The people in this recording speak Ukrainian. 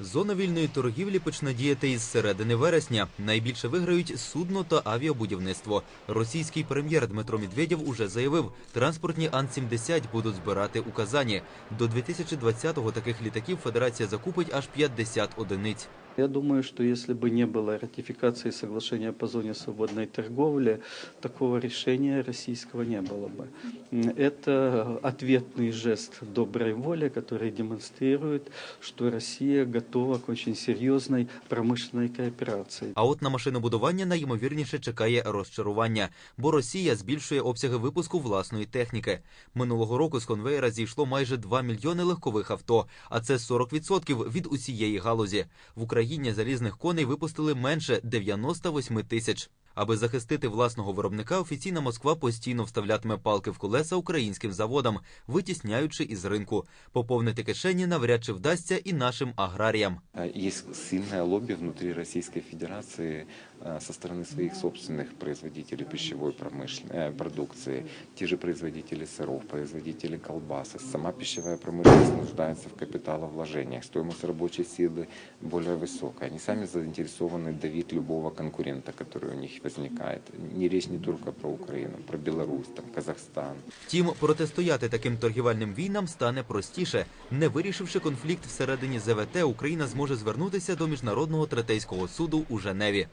Зона вільної торгівлі почне діяти із середини вересня. Найбільше виграють судно та авіабудівництво. Російський прем'єр Дмитро Медведєв уже заявив, транспортні Ан-70 будуть збирати у Казані. До 2020-го таких літаків Федерація закупить аж 50 одиниць. Я думаю, что если бы не было ратификации соглашения по зоне свободной торговли, такого решения российского не было бы. М, Это ответный жест доброй воли, который демонстрирует, что Россия готова к очень серьезной промышленной кооперации. А от на машинобудування найімовірніше чекає розчарування, бо Росія збільшує обсяги випуску власної техніки. Минулого року з конвейера зійшло майже 2 мільйони легкових авто, а це 40% від усієї галузі. В Україні залізних коней випустили менше 98 тисяч. Аби захистити власного виробника, офіційна Москва постійно вставлятиме палки в колеса українським заводам, витісняючи із ринку. Поповнити кишені навряд чи вдасться і нашим аграріям. А Есть сильное лобби внутри Российской Федерации а, со стороны своих собственных производителей пищевой промышленной продукции, те же производители сыров, производители колбасы. Сама пищевая промышленность нуждается в капиталовложениях, стоимость рабочей силы более высокая. Они сами заинтересованы давить любого конкурента, который у них возникает. Не речь не только про Україну, про Білорусь, там, Казахстан. Втім, протистояти таким торгівельним війнам стане простіше. Не вирішивши конфлікт всередині ЗВТ, Україна зможе звернутися до міжнародного третейського суду у Женеві.